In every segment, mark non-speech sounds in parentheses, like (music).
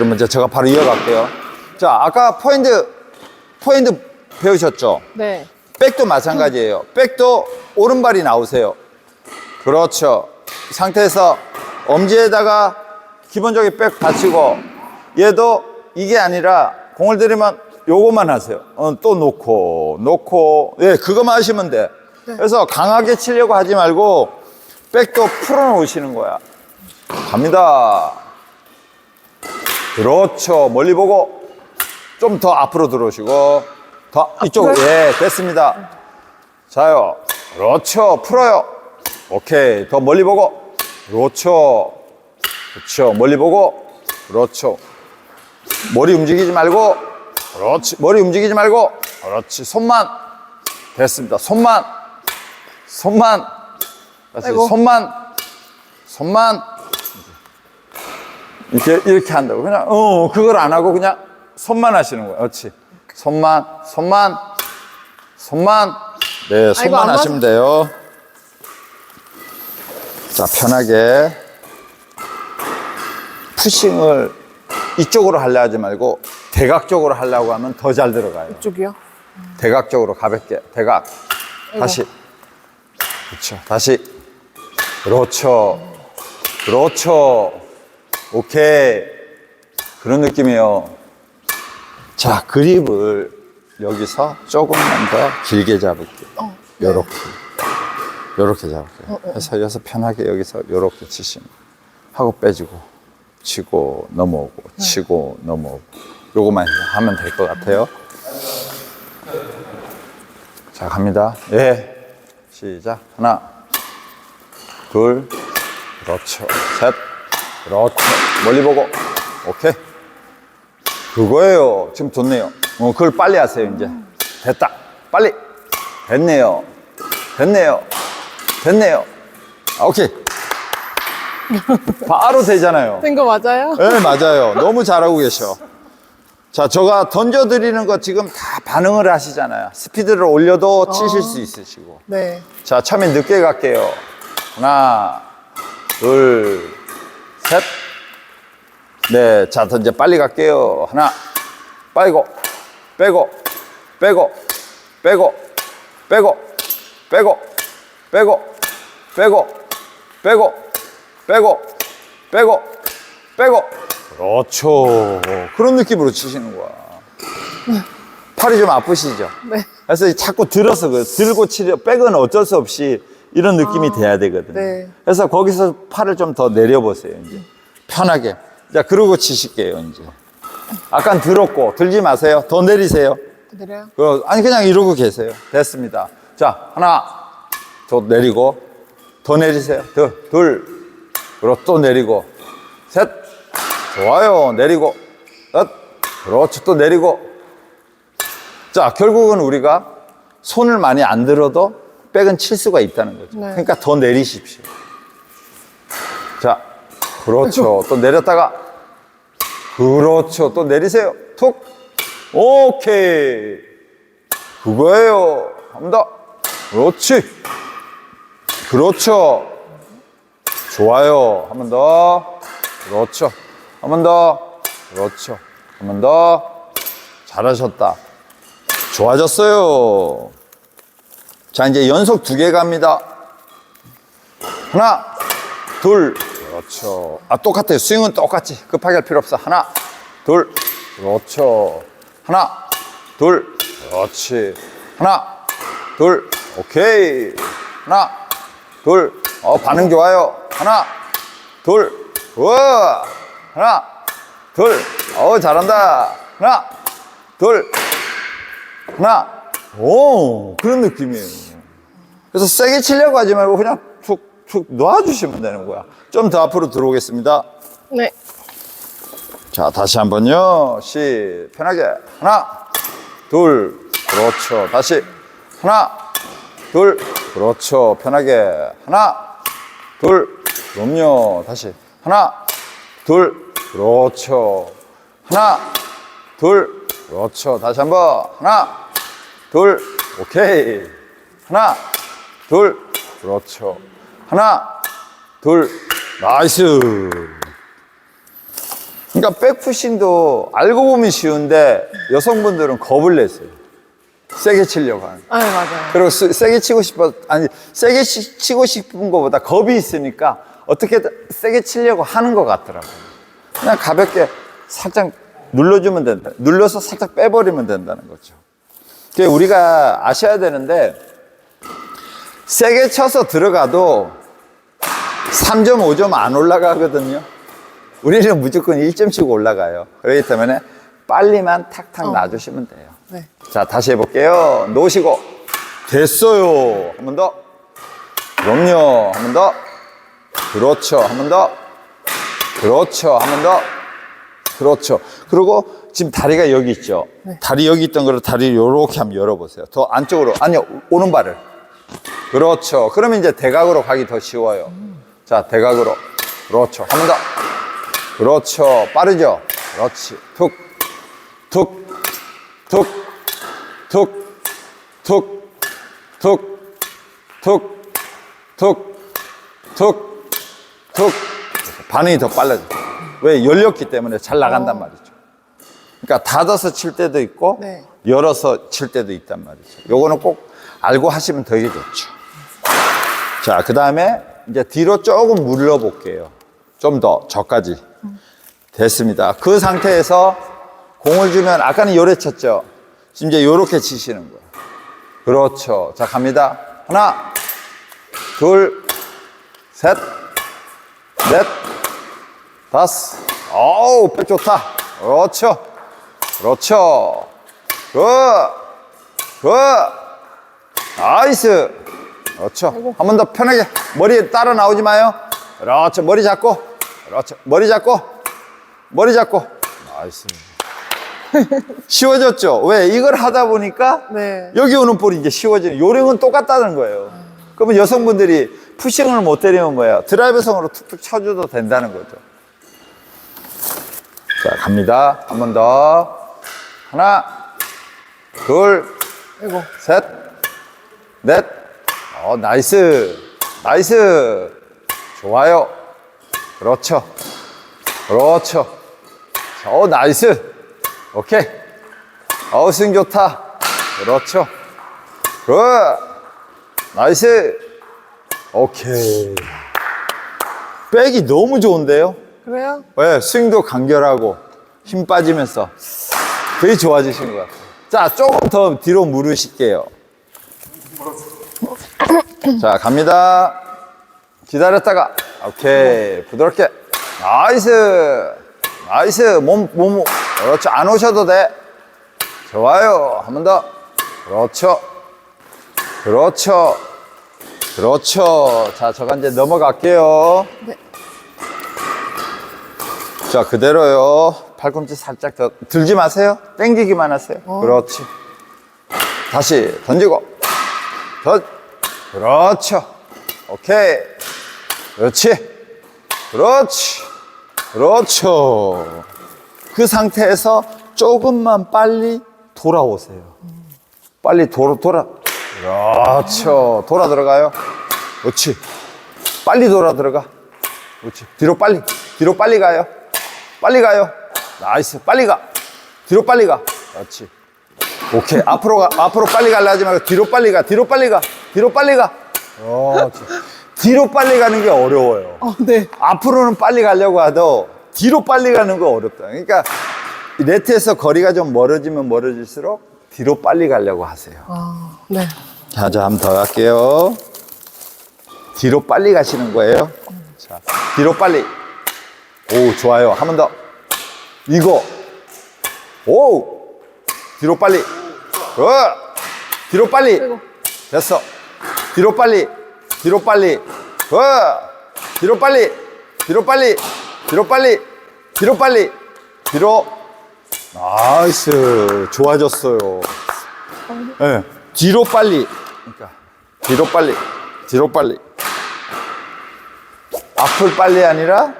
그러면 이제 제가 바로 이어갈게요. 자, 아까 포인트, 포인트 배우셨죠? 네. 백도 마찬가지예요. 백도 오른발이 나오세요. 그렇죠. 이 상태에서 엄지에다가 기본적인 백 받치고 얘도 이게 아니라 공을 들이면 요것만 하세요. 어, 또 놓고 놓고 예 그거만 하시면 돼. 그래서 강하게 치려고 하지 말고 백도 풀어놓으시는 거야. 갑니다. 그렇죠. 멀리 보고 좀 더 앞으로 들어오시고 더 이쪽으로 예 됐습니다. 자요. 그렇죠. 풀어요. 오케이. 더 멀리 보고 그렇죠. 그렇죠. 멀리 보고 그렇죠. 머리 움직이지 말고 그렇지. 머리 움직이지 말고 그렇지. 손만 됐습니다. 손만 손만 다시 아이고. 손만 손만 이렇게 이렇게 한다고. 그냥 어 그걸 안 하고 그냥 손만 하시는 거예요. 그렇지. 손만 손만 손만. 네 손만 안 하시면 돼요. 자 편하게. 푸싱을 이쪽으로 하려 하지 말고 대각적으로 하려고 하면 더 잘 들어가요. 이쪽이요? 대각적으로 가볍게. 대각. 다시. 그렇죠. 다시. 그렇죠. 그렇죠 오케이 그런 느낌이에요 자 그립을 여기서 조금만 더 길게 잡을게요 어. 요렇게 요렇게 잡을게요 그래서 여기서 편하게 여기서 요렇게 치시면 하고 빼주고 치고 넘어오고 치고 넘어오고 요거만 하면 될 것 같아요 자, 갑니다. 예. 시작. 하나, 둘, 그렇죠. 셋, 그렇죠. 멀리 보고. 오케이. 그거예요. 지금 좋네요. 어, 그걸 빨리 하세요, 이제. 됐다. 빨리. 됐네요. 됐네요. 됐네요. 아, 오케이. 바로 되잖아요. 된 거 맞아요? 네, 맞아요. 너무 잘하고 계셔. 자, 제가 던져드리는 거 지금 다 반응을 하시잖아요. 스피드를 올려도 치실 수 있으시고. 네. 자, 처음에 늦게 갈게요. 하나, 둘, 셋. 네, 자, 더 이제 빨리 갈게요. 하나, 빠이고, 빼고, 빼고, 빼고, 빼고, 빼고, 빼고, 빼고, 빼고, 빼고, 빼고, 빼고. 그렇죠. 그런 느낌으로 치시는 거야. 팔이 좀 아프시죠? 네. 그래서 자꾸 들어서 그 들고 치려 백은 어쩔 수 없이 이런 느낌이 돼야 되거든요. 네. 그래서 거기서 팔을 좀 더 내려보세요. 이제 편하게. 자 그러고 치실게요. 이제. 아까 들었고 들지 마세요. 더 내리세요. 그대로요? 그 아니 그냥 이러고 계세요. 됐습니다. 자 하나 더 내리고 더 내리세요. 둘, 둘 그리고 또 내리고 셋 좋아요. 내리고 넷 그렇죠. 또 내리고 자 결국은 우리가 손을 많이 안 들어도 백은 칠 수가 있다는 거죠. 네. 그러니까 더 내리십시오. 자 그렇죠. 또 내렸다가 그렇죠. 또 내리세요. 툭 오케이 그거예요. 한번 더. 그렇지. 그렇죠. 좋아요. 한 번 더. 그렇죠. 한 번 더. 그렇죠. 한 번 더. 잘하셨다. 좋아졌어요. 자, 이제 연속 두 개 갑니다. 하나, 둘. 그렇죠. 아, 똑같아요. 스윙은 똑같이. 급하게 할 필요 없어. 하나, 둘. 그렇죠. 하나, 둘. 그렇지. 하나, 둘. 오케이. 하나, 둘. 어, 반응 좋아요. 하나, 둘. 우와. 하나, 둘. 어, 잘한다. 하나, 둘. 하나. 오, 그런 느낌이에요. 그래서 세게 치려고 하지 말고 그냥 툭툭 놔주시면 되는 거야. 좀 더 앞으로 들어오겠습니다. 네. 자, 다시 한 번요. 시, 편하게. 하나, 둘, 그렇죠. 다시. 하나, 둘, 그렇죠. 편하게. 하나, 둘, 그럼요. 다시. 하나, 둘, 그렇죠. 하나, 둘, 그렇죠. 다시 한 번. 하나, 둘, 오케이. 하나, 둘, 그렇죠. 하나, 둘, 나이스. 그러니까 백푸싱도 알고 보면 쉬운데 여성분들은 겁을 내세요. 세게 치려고 하는. 아, 네, 맞아요. 그리고 세- 세게 치고 싶어 아니 세게 치- 치고 싶은 것보다 겁이 있으니까 어떻게든 세게 치려고 하는 것 같더라고요. 그냥 가볍게 살짝 눌러주면 된다. 눌러서 살짝 빼버리면 된다는 거죠. 그게 우리가 아셔야 되는데 세게 쳐서 들어가도 3점, 5점 안 올라가거든요. 우리는 무조건 1점씩 올라가요. 그렇기 때문에 빨리만 탁탁 놔주시면 돼요. 네. 자, 다시 해볼게요. 놓으시고. 됐어요. 한 번 더. 그럼요. 한 번 더. 그렇죠. 한 번 더. 그렇죠. 한 번 더. 그렇죠. 그리고 지금 다리가 여기 있죠. 다리 여기 있던 거를 다리 요렇게 한번 열어보세요. 더 안쪽으로. 아니요. 오른발을. 그렇죠. 그러면 이제 대각으로 가기 더 쉬워요. 자, 대각으로. 그렇죠. 한 번 더. 그렇죠. 빠르죠? 그렇지. 툭, 툭, 툭, 툭, 툭, 툭, 툭, 툭, 툭, 툭. 반응이 더 빨라져. 왜? 열렸기 때문에 잘 나간단 말이죠. 그러니까 닫아서 칠 때도 있고, 네. 열어서 칠 때도 있단 말이죠. 요거는 꼭 알고 하시면 되게 좋죠. 자, 그 다음에 이제 뒤로 조금 물러 볼게요. 좀 더, 저까지. 됐습니다. 그 상태에서 공을 주면 아까는 요래 쳤죠. 지금 이제 요렇게 치시는 거예요. 그렇죠. 자, 갑니다. 하나, 둘, 셋, 넷, 다섯. 어우, 백 좋다. 그렇죠. 그렇죠. 굿. 굿. 나이스. 그렇죠. 한 번 더 편하게. 머리 따라 나오지 마요. 그렇죠. 머리 잡고. 그렇죠. 머리 잡고. 머리 잡고. 나이스. (laughs) 쉬워졌죠? 왜? 이걸 하다 보니까 네. 여기 오는 볼이 이제 쉬워지는. 요령은 똑같다는 거예요. 그러면 여성분들이 푸싱을 못 때리면 뭐예요? 드라이브 성으로 툭툭 쳐줘도 된다는 거죠. 자, 갑니다. 한 번 더. 하나, 둘, 아이고. 셋, 넷. 어, 나이스. 나이스. 좋아요. 그렇죠. 그렇죠. 자, 어, 나이스. 오케이. 어우, 스윙 좋다. 그렇죠. 굿. 나이스. 오케이. 백이 너무 좋은데요? 그래요? 네, 스윙도 간결하고 힘 빠지면서 되게 좋아지신 것 같아요. 자, 조금 더 뒤로 물으실게요. 자, 갑니다. 기다렸다가, 오케이. 부드럽게. 나이스. 나이스. 몸, 몸, 그렇죠. 안 오셔도 돼. 좋아요. 한 번 더. 그렇죠. 그렇죠. 그렇죠. 자, 저가 이제 넘어갈게요. 네. 자, 그대로요. 팔꿈치 살짝 더 들지 마세요. 땡기기만 하세요. 그렇지. 다시 던지고. 더. 그렇죠. 오케이. 그렇지. 그렇지. 그렇죠. 그 상태에서 조금만 빨리 돌아오세요. 빨리 돌아, 돌아. 그렇죠. 돌아 들어가요. 그렇지. 빨리 돌아 들어가. 그렇지. 뒤로 빨리. 뒤로 빨리 가요. 빨리 가요. 나이스. 빨리 가. 뒤로 빨리 가. 그렇지. 오케이. 앞으로 가. 앞으로 빨리 가려 하지 말고 뒤로 빨리 가. 뒤로 빨리 가. 뒤로 빨리 가. 그렇지. 뒤로 빨리 가는 게 어려워요. 어, 네. 앞으로는 빨리 가려고 하도 뒤로 빨리 가는 거 어렵다. 그러니까 이 네트에서 거리가 좀 멀어지면 멀어질수록 뒤로 빨리 가려고 하세요. 아, 네. 자, 자, 한 번 더 갈게요. 뒤로 빨리 가시는 거예요. 자, 뒤로 빨리. 오, 좋아요. 한 번 더. 이거. 오! 뒤로 빨리. 어! 뒤로 빨리. 됐어. 뒤로 빨리. 뒤로 빨리. 어! 뒤로 빨리. 뒤로 빨리. 뒤로 빨리. 뒤로 빨리. 뒤로. 나이스. 좋아졌어요. 예. 뒤로 빨리. 그러니까 뒤로 빨리. 뒤로 빨리. 앞을 빨리 아니라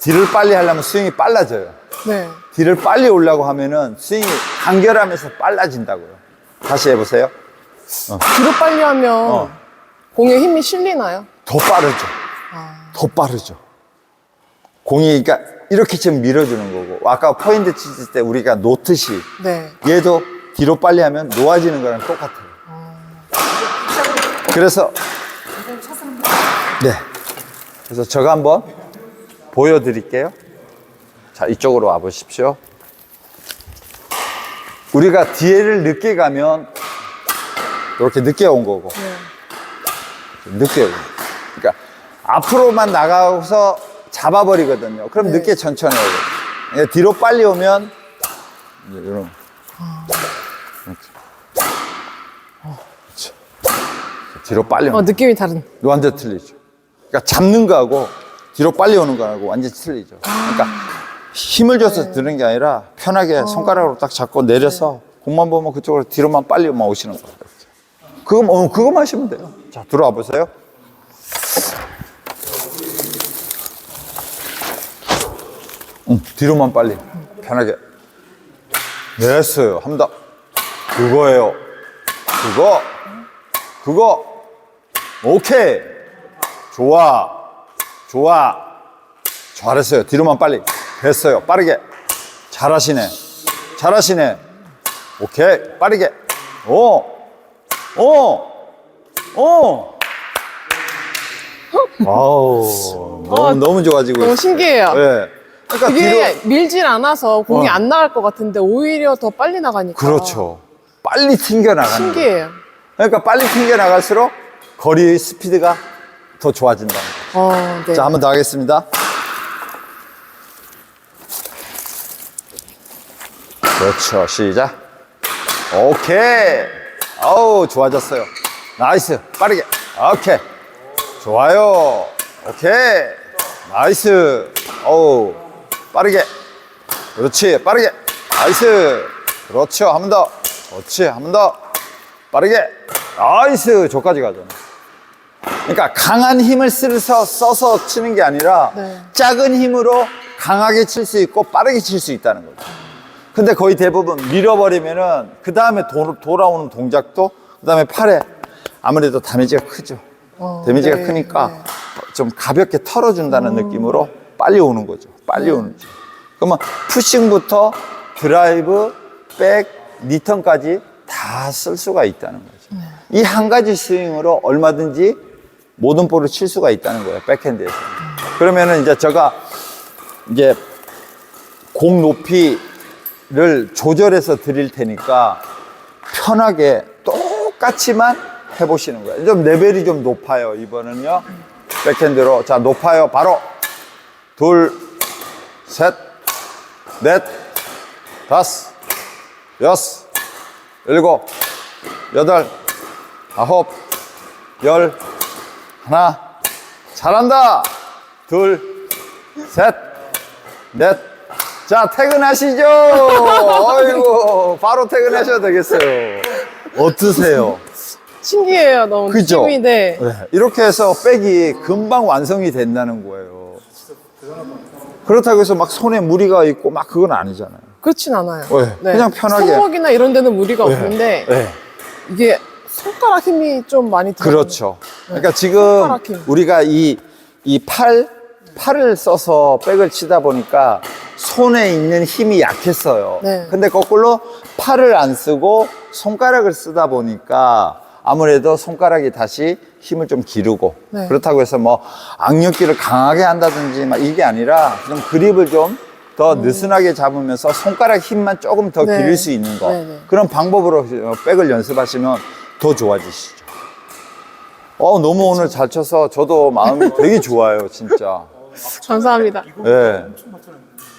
뒤를 빨리 하려면 스윙이 빨라져요. 네. 뒤를 빨리 오려고 하면은 스윙이 간결하면서 빨라진다고요. 다시 해보세요. 뒤로 빨리 하면 어. 공에 힘이 실리나요? 더 빠르죠. 아, 더 빠르죠. 공이, 그러니까 이렇게 지금 밀어주는 거고 아까 포인트 치실 때 우리가 놓듯이 네. 얘도 뒤로 빨리 하면 놓아지는 거랑 똑같아요. 그래서 네. 그래서 제가 한번 보여드릴게요. 자 이쪽으로 와 보십시오. 우리가 뒤에를 늦게 가면 이렇게 늦게 온 거고 늦게 온 거고. 그러니까 앞으로만 나가서 잡아버리거든요. 그럼 늦게 천천히 오거든요. 그러니까 뒤로 빨리 오면 이런 그렇죠. 뒤로 빨리 어, 오는 느낌이 다른. 완전 틀리죠. 그러니까 잡는 거하고 뒤로 빨리 오는 거하고 완전 히 틀리죠. 그러니까 힘을 줘서 드는 게 아니라 편하게 손가락으로 딱 잡고 내려서 공만 보면 그쪽으로 뒤로만 빨리만 오시는 거예요. 그거, 어, 그거만 하시면 돼요. 자, 들어와 보세요. 응, 뒤로만 빨리. 편하게. 됐어요. 더. 그거예요. 그거. 그거. 오케이. 좋아. 좋아. 잘했어요. 뒤로만 빨리. 됐어요. 빠르게. 잘하시네. 잘하시네. 오케이. 빠르게. 오. 오. 오. 아우. 너무, 너무 좋아지고 너무 있어요. 신기해요. 네. 그러니까 이게 뒤로. 밀질 않아서 공이 어. 안 나갈 것 같은데 오히려 더 빨리 나가니까. 그렇죠. 빨리 튕겨나가는. 신기해요. 그러니까 빨리 튕겨나갈수록 거리의 스피드가 더 좋아진다는. 어, 네. 자, 한 번 더 하겠습니다. 그렇죠. 시작. 오케이. 아우, 좋아졌어요. 나이스. 빠르게. 오케이. 좋아요. 오케이. 나이스. 어우, 빠르게. 그렇지. 빠르게. 나이스. 그렇죠. 한 번 더. 그렇지. 한 번 더. 빠르게. 나이스. 저까지 가잖아. 그러니까 강한 힘을 쓰서 써서 치는 게 아니라 네. 작은 힘으로 강하게 칠 수 있고 빠르게 칠 수 있다는 거죠. 근데 거의 대부분 밀어버리면은 그 다음에 돌아오는 동작도 그 다음에 팔에 아무래도 다메지가 크죠. 어, 데미지가 네, 크니까 네. 좀 가볍게 털어준다는 느낌으로 빨리 오는 거죠. 빨리 오는 거죠. 그러면 푸싱부터 드라이브, 백, 리턴까지 다 쓸 수가 있다는 거죠. 이한 가지 스윙으로 얼마든지 모든 볼을 칠 수가 있다는 거예요. 백핸드에서. 그러면은 이제 제가 이제 공 높이 를 조절해서 드릴 테니까 편하게 똑같이만 해보시는 거예요. 좀 레벨이 좀 높아요. 이번은요. 백핸드로. 자, 높아요. 바로. 둘, 셋, 넷, 다섯, 여섯, 일곱, 여덟, 아홉, 열, 하나. 잘한다. 둘, 셋, 넷. 자, 퇴근하시죠. 어이구, 바로 퇴근하셔도 되겠어요. 어떠세요? 신기해요. 너무 그죠? 느낌이 네. 네, 이렇게 해서 백이 금방 완성이 된다는 거예요. 그렇다고 해서 막 손에 무리가 있고 막 그건 아니잖아요. 그렇진 않아요. 네, 그냥 편하게. 손목이나 이런 데는 무리가 네, 없는데 네, 이게 손가락 힘이 좀 많이 들어. 그렇죠. 그러니까 지금 손가락 힘. 우리가 이, 이 팔, 팔을 써서 백을 치다 보니까 손에 있는 힘이 약했어요. 네. 근데 거꾸로 팔을 안 쓰고 손가락을 쓰다 보니까 아무래도 손가락이 다시 힘을 좀 기르고 네. 그렇다고 해서 뭐 악력기를 강하게 한다든지 막 이게 아니라 좀 그립을 좀 더 느슨하게 잡으면서 손가락 힘만 조금 더 음. 네. 기를 수 있는 거 네, 네. 그런 방법으로 백을 연습하시면 더 좋아지시죠. 어, 너무 오늘 잘 쳐서 저도 마음이 되게 좋아요, 진짜. 감사합니다. 예.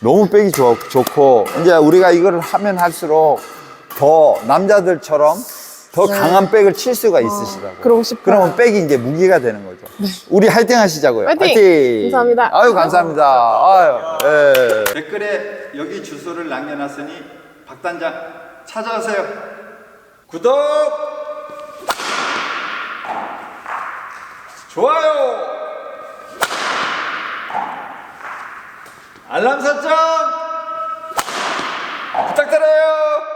너무 빼기 좋, 좋고, 이제 우리가 이거를 하면 할수록 더 남자들처럼 더 강한 백을 칠 수가 있으시다고. 네. 그러고 싶어요. 그러면 백이 이제 무기가 되는 거죠. 우리 화이팅 하시자고요. 화이팅! 감사합니다. 아유, 감사합니다. 아유, 예. 댓글에 여기 주소를 남겨놨으니 박 단장 찾아오세요. 구독! 좋아요! 알람 설정 부탁드려요.